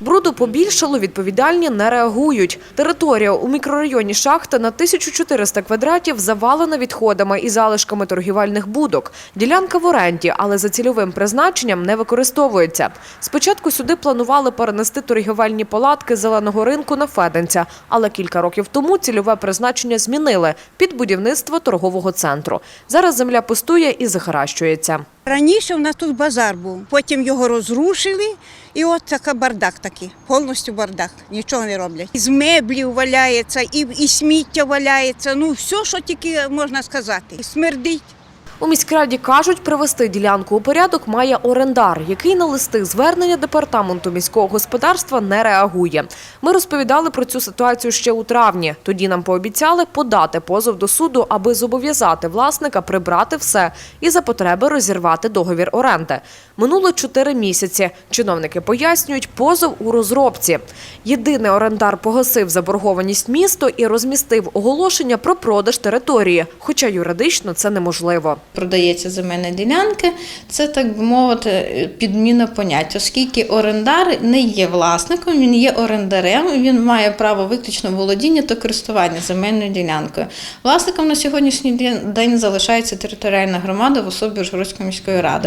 Бруду побільшало, відповідальні не реагують. Територія у мікрорайоні Шахта на 1400 квадратів завалена відходами і залишками торгівельних будок. Ділянка в оренді, але за цільовим призначенням не використовується. Спочатку сюди планували перенести торгівельні палатки зеленого ринку на Феденця, але кілька років тому цільове призначення змінили під будівництво торгового центру. Зараз земля пустує і захаращується. Раніше в нас тут базар був, потім його розрушили, і от така бардак такий, повністю бардак, нічого не роблять. З меблів валяється, і, і сміття валяється, ну все, що тільки можна сказати. Смердить. У міськраді кажуть, привести ділянку у порядок має орендар, який на листи звернення департаменту міського господарства не реагує. Ми розповідали про цю ситуацію ще у травні. Тоді нам пообіцяли подати позов до суду, аби зобов'язати власника прибрати все і за потреби розірвати договір оренди. Минуло чотири місяці. Чиновники пояснюють, позов у розробці. Єдиний орендар погасив заборгованість місту і розмістив оголошення про продаж території, хоча юридично це неможливо. Продається земельні ділянки, це так би мовити підміна понять, оскільки орендар не є власником, він є орендарем, він має право виключно володіння та користування земельною ділянкою. Власником на сьогоднішній день залишається територіальна громада в особі Ужгородської міської ради.